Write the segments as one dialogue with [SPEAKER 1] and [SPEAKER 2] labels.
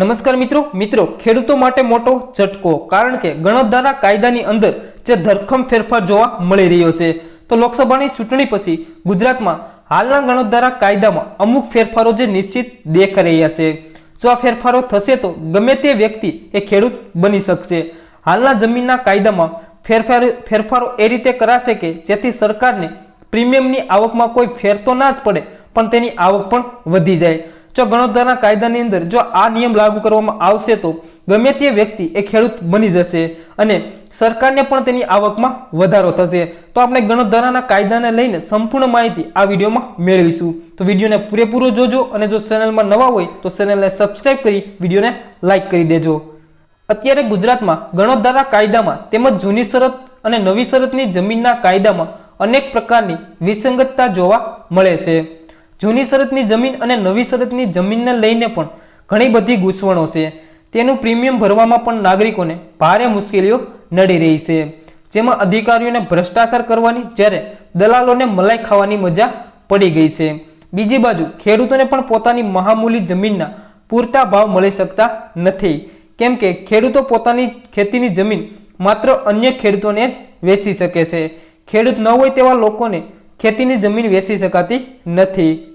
[SPEAKER 1] નમસ્કાર મિત્રો. મિત્રો, ખેડૂતો માટે મોટો ઝટકો, કારણ કે ગણતદારા કાયદાની અંદર જે ધરખમ ફેરફાર જોવા મળી રહ્યો છે. તો લોકસભાની ચૂંટણી પછી ગુજરાતમાં હાલના ગણતદારા કાયદામાં અમુક ફેરફારો જે નિશ્ચિત દેખાઈ રહ્યા છે. જો આ ફેરફારો થશે તો ગમે તે વ્યક્તિ એ ખેડૂત બની શકશે. હાલના જમીનના કાયદામાં ફેરફાર, ફેરફારો એ રીતે કરાશે કે જેથી સરકારને પ્રીમિયમની આવકમાં કોઈ ફેર તો ના જ પડે, પણ તેની આવક પણ વધી જાય. જો ગણોદરના કાયદાની અંદર જો આ નિયમ લાગુ કરવામાં આવશે તો ગમે તે વ્યક્તિ એ ખેડૂત બની જશે અને સરકારને પણ તેની આવકમાં વધારો થશે. તો આપણે ગણોદરાના કાયદાને લઈને સંપૂર્ણ માહિતી આ વિડીયોમાં મેળવીશું. તો વિડીયોને પૂરેપૂરો જોજો અને જો ચેનલમાં નવા હોય તો ચેનલને સબસ્ક્રાઇબ કરી વિડીયોને લાઇક કરી દેજો. અત્યારે ગુજરાતમાં ગણોદરા કાયદામાં તેમજ જૂની શરત અને નવી શરતની જમીનના કાયદામાં અનેક પ્રકારની વિસંગતતા જોવા મળે છે. જૂની શરતની જમીન અને નવી શરતની જમીનને લઈને પણ ઘણી બધી ગૂંચવણો છે. તેનું પ્રીમિયમ ભરવામાં પણ નાગરિકોને ભારે મુશ્કેલીઓ નડી રહી છે. જેમાં અધિકારીઓને ભ્રષ્ટાચાર કરવાની જ્યારે દલાલોને મલાઈ ખાવાની મજા પડી ગઈ છે. બીજી બાજુ, ખેડૂતોને પણ પોતાની મહામૂલી જમીનના પૂરતા ભાવ મળી શકતા નથી. કેમ કે ખેડૂતો પોતાની ખેતીની જમીન માત્ર અન્ય ખેડૂતોને જ વેચી શકે છે. ખેડૂત ન હોય તેવા લોકોને ખેતીની જમીન વેચી શકાતી નથી.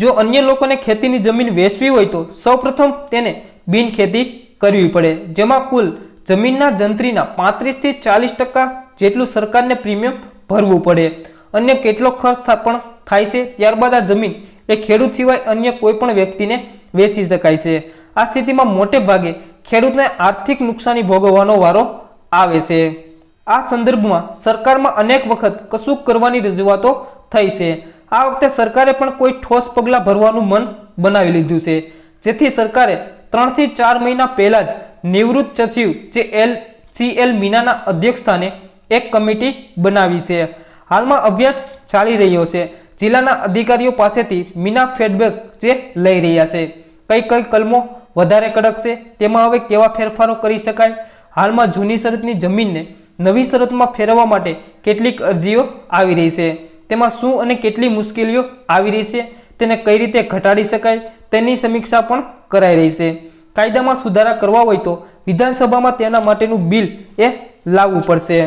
[SPEAKER 1] જો અન્ય લોકોને ખેતીની જમીન વેચવી હોય તો સૌપ્રથમ તેને બિન ખેતી કરવી પડે. જેમાં કુલ જમીનના જંત્રીના પાંત્રીસથી ચાલીસ ટકા જેટલું સરકારને પ્રીમિયમ ભરવું પડે. અન્ય કેટલો ખર્ચ પણ થાય છે. ત્યારબાદ આ જમીન એ ખેડૂત સિવાય અન્ય કોઈ પણ વ્યક્તિને વેચી શકાય છે. આ સ્થિતિમાં મોટે ભાગે ખેડૂતને આર્થિક નુકસાની ભોગવવાનો વારો આવે છે. આ સંદર્ભમાં સરકારમાં અનેક વખત કશુંક કરવાની રજૂઆતો થઈ છે. આ વખતે સરકારે પણ કોઈ ઠોસ પગલાં ભરવાનું મન બનાવી લીધું છે. જેથી સરકારે ત્રણથી ચાર મહિના પહેલાં જ નિવૃત્ત સચિવ જે એલ સી એલ મીનાના અધ્યક્ષસ્થાને એક કમિટી બનાવી છે. હાલમાં અભ્યાસ ચાલી રહ્યો છે. જિલ્લાના અધિકારીઓ પાસેથી મીના ફીડબેક જે લઈ રહ્યા છે. કઈ કઈ કલમો વધારે કડક છે તેમાં હવે કેવા ફેરફારો કરી શકાય? હાલમાં જૂની શરતની જમીનને નવી શરતમાં ફેરવવા માટે કેટલીક અરજીઓ આવી રહી છે. તેમાં શું અને કેટલી મુશ્કેલીઓ આવી રહી છે તેને કઈ રીતે ઘટાડી શકાય તેની સમીક્ષા પણ કરાઈ રહી છે. કાયદામાં સુધારા કરવા હોય તો વિધાનસભામાં તેના માટેનું બિલ એ લાવવું પડશે.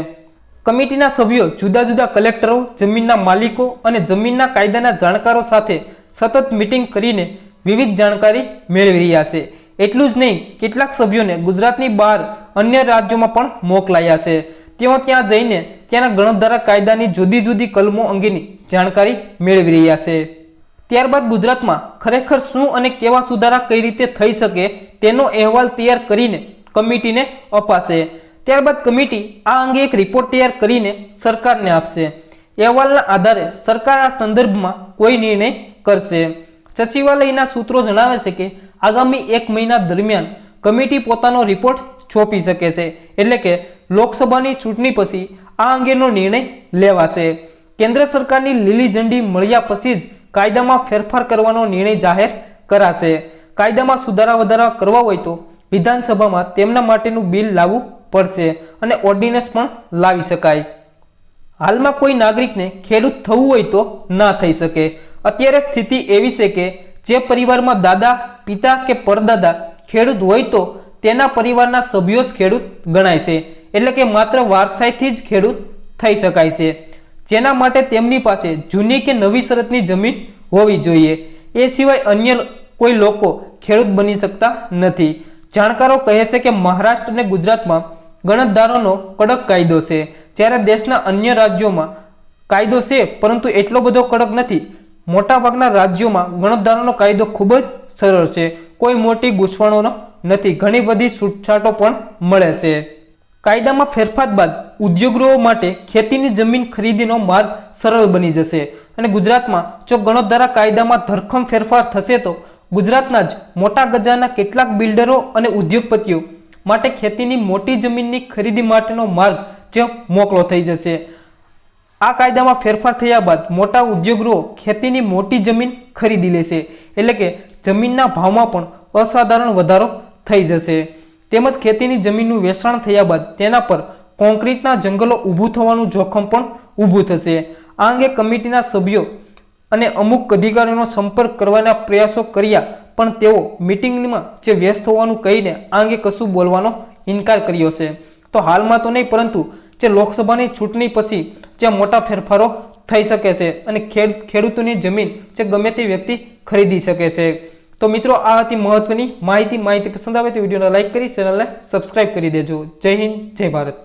[SPEAKER 1] કમિટીના સભ્યો જુદા જુદા કલેક્ટરો, જમીનના માલિકો અને જમીનના કાયદાના જાણકારો સાથે સતત મિટિંગ કરીને વિવિધ જાણકારી મેળવી રહ્યા છે. એટલું જ નહીં, કેટલાક સભ્યોને ગુજરાતની બહાર અન્ય રાજ્યોમાં પણ મોકલાયા છે. તેઓ ત્યાં જઈને ત્યાંના ગણધારા કાયદાની જુદી જુદી કલમો અંગેની જાણકારી મેળવી રહ્યા છે. ત્યારબાદ ગુજરાતમાં ખરેખર શું અને કેવા સુધારા કઈ રીતે થઈ શકે તેનો અહેવાલ તૈયાર કરીને કમિટીને અપાશે. ત્યારબાદ કમિટી આ અંગે એક રિપોર્ટ તૈયાર કરીને સરકારને આપશે. અહેવાલના આધારે સરકાર આ સંદર્ભમાં કોઈ નિર્ણય કરશે. સચિવાલયના સૂત્રો જણાવે છે કે આગામી એક મહિના દરમિયાન કમિટી પોતાનો રિપોર્ટ સોંપી શકે છે. એટલે કે લોકસભાની ચૂંટણી પછી આ અંગેનો નિર્ણય લેવાશે. કેન્દ્ર સરકારની લીલી ઝંડી મળ્યા પછી જ કાયદામાં ફેરફાર કરવાનો નિર્ણય જાહેર કરાશે. કાયદામાં સુધારા વધારા કરવા હોય તો વિધાનસભામાં તેમના માટેનું બિલ લાવવું પડશે અને ઓર્ડિનન્સ પણ લાવી શકાય. હાલમાં કોઈ નાગરિકને ખેડૂત થવું હોય તો ના થઈ શકે. અત્યારે સ્થિતિ એવી છે કે જે પરિવારમાં દાદા, પિતા કે પરદાદા ખેડૂત હોય તો તેના પરિવારના સભ્યો જ ખેડૂત ગણાય છે. એટલે કે માત્ર વારસાઈથી જ ખેડૂત થઈ શકાય છે. જેના માટે તેમની પાસે જૂની કે નવી શરતની જમીન હોવી જોઈએ. એ સિવાય અન્ય કોઈ લોકો ખેડૂત બની શકતા નથી. જાણકારો કહે છે કે મહારાષ્ટ્ર અને ગુજરાતમાં ગણતદારોનો કડક કાયદો છે. જ્યારે દેશના અન્ય રાજ્યોમાં કાયદો છે, પરંતુ એટલો બધો કડક નથી. મોટાભાગના રાજ્યોમાં ગણતદારોનો કાયદો ખૂબ જ સરળ છે. કોઈ મોટી ગૂંચવણોનો નથી. ઘણી બધી છૂટછાટો પણ મળે છે. કાયદામાં ફેરફાર બાદ ઉદ્યોગગૃહો માટે ખેતીની જમીન ખરીદીનો માર્ગ સરળ બની જશે. અને ગુજરાતમાં જો ગણતધારા કાયદામાં ધરખમ ફેરફાર થશે તો ગુજરાતના જ મોટા ગજાના કેટલાક બિલ્ડરો અને ઉદ્યોગપતિઓ માટે ખેતીની મોટી જમીનની ખરીદી માટેનો માર્ગ જે મોકળો થઈ જશે. આ કાયદામાં ફેરફાર થયા બાદ મોટા ઉદ્યોગગૃહો ખેતીની મોટી જમીન ખરીદી લેશે. એટલે કે જમીનના ભાવમાં પણ અસાધારણ વધારો થઈ જશે. તેમજ ખેતીની જમીનનું વેચાણ થયા બાદ તેના પર કોન્ક્રીટના જંગલો ઊભું થવાનું જોખમ પણ ઊભું થશે. આ અંગે કમિટીના સભ્યો અને અમુક અધિકારીઓનો સંપર્ક કરવાના પ્રયાસો કર્યા, પણ તેઓ મિટિંગમાં જે વ્યસ્ત હોવાનું કહીને આ અંગે કશું બોલવાનો ઇનકાર કર્યો છે. તો હાલમાં તો નહીં, પરંતુ જે લોકસભાની ચૂંટણી પછી જે મોટા ફેરફારો થઈ શકે છે અને ખેડ ખેડૂતોની જમીન જે ગમે તે વ્યક્તિ ખરીદી શકે છે. તો મિત્રો, આ હતી મહત્વની માહિતી. માહિતી પસંદ આવે તો વિડીયોને લાઇક કરી, ચેનલને સબસ્ક્રાઇબ કરી દેજો. જય હિન્દ, જય ભારત.